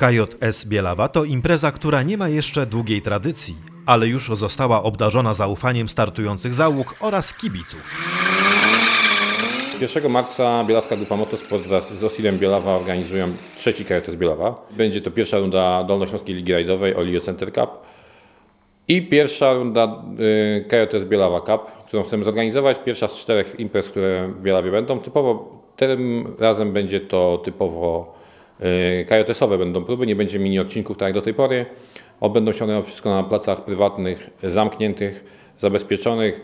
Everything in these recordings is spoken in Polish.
KJS Bielawa to impreza, która nie ma jeszcze długiej tradycji, ale już została obdarzona zaufaniem startujących załóg oraz kibiców. 1 marca Bielawska Grupa Motosport wraz z Osilem Bielawa organizują trzeci KJS Bielawa. Będzie to pierwsza runda Dolnośląskiej Ligi Rajdowej Olio Center Cup i pierwsza runda y, KJS Bielawa Cup, którą chcemy zorganizować. Pierwsza z czterech imprez, które w Bielawie będą. Typowo tym razem będzie to typowo y, KJS-owe będą próby, nie będzie mini odcinków tak jak do tej pory. Odbędą się one wszystko na placach prywatnych, zamkniętych, zabezpieczonych,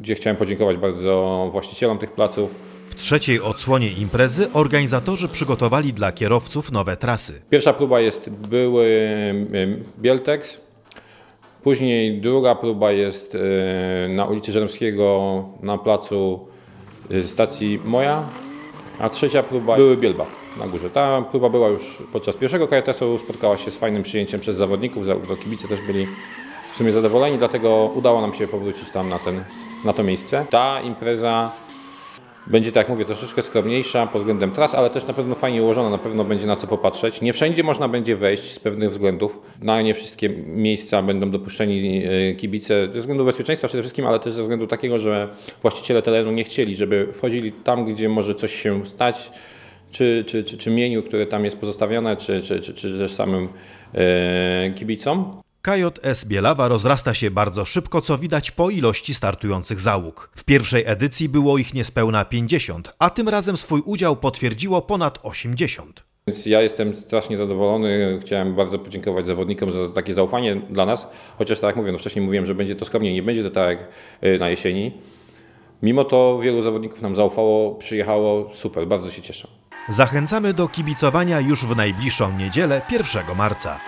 gdzie chciałem podziękować bardzo właścicielom tych placów. W trzeciej odsłonie imprezy organizatorzy przygotowali dla kierowców nowe trasy. Pierwsza próba jest były y, Bieltex, później druga próba jest y, na ulicy Żeromskiego na placu stacji Moja, a trzecia próba były Bielbaw na górze. Ta próba była już podczas pierwszego KTS-u, spotkała się z fajnym przyjęciem przez zawodników, zarówno kibice też byli w sumie zadowoleni, dlatego udało nam się powrócić tam na, ten, na to miejsce. Ta impreza będzie, tak jak mówię, troszeczkę skromniejsza pod względem tras, ale też na pewno fajnie ułożona, na pewno będzie na co popatrzeć. Nie wszędzie można będzie wejść z pewnych względów. Na nie wszystkie miejsca będą dopuszczeni e, kibice ze względu bezpieczeństwa przede wszystkim, ale też ze względu takiego, że właściciele terenu nie chcieli, żeby wchodzili tam, gdzie może coś się stać, czy, czy, czy, czy mieniu, które tam jest pozostawione, czy, czy, czy, czy też samym e, kibicom. KJS Bielawa rozrasta się bardzo szybko, co widać po ilości startujących załóg. W pierwszej edycji było ich niespełna 50, a tym razem swój udział potwierdziło ponad 80. Więc ja jestem strasznie zadowolony. Chciałem bardzo podziękować zawodnikom za takie zaufanie dla nas. Chociaż tak jak mówię, no wcześniej mówiłem, że będzie to skromnie, nie będzie to tak jak y, na jesieni. Mimo to wielu zawodników nam zaufało, przyjechało. Super, bardzo się cieszę. Zachęcamy do kibicowania już w najbliższą niedzielę 1 marca.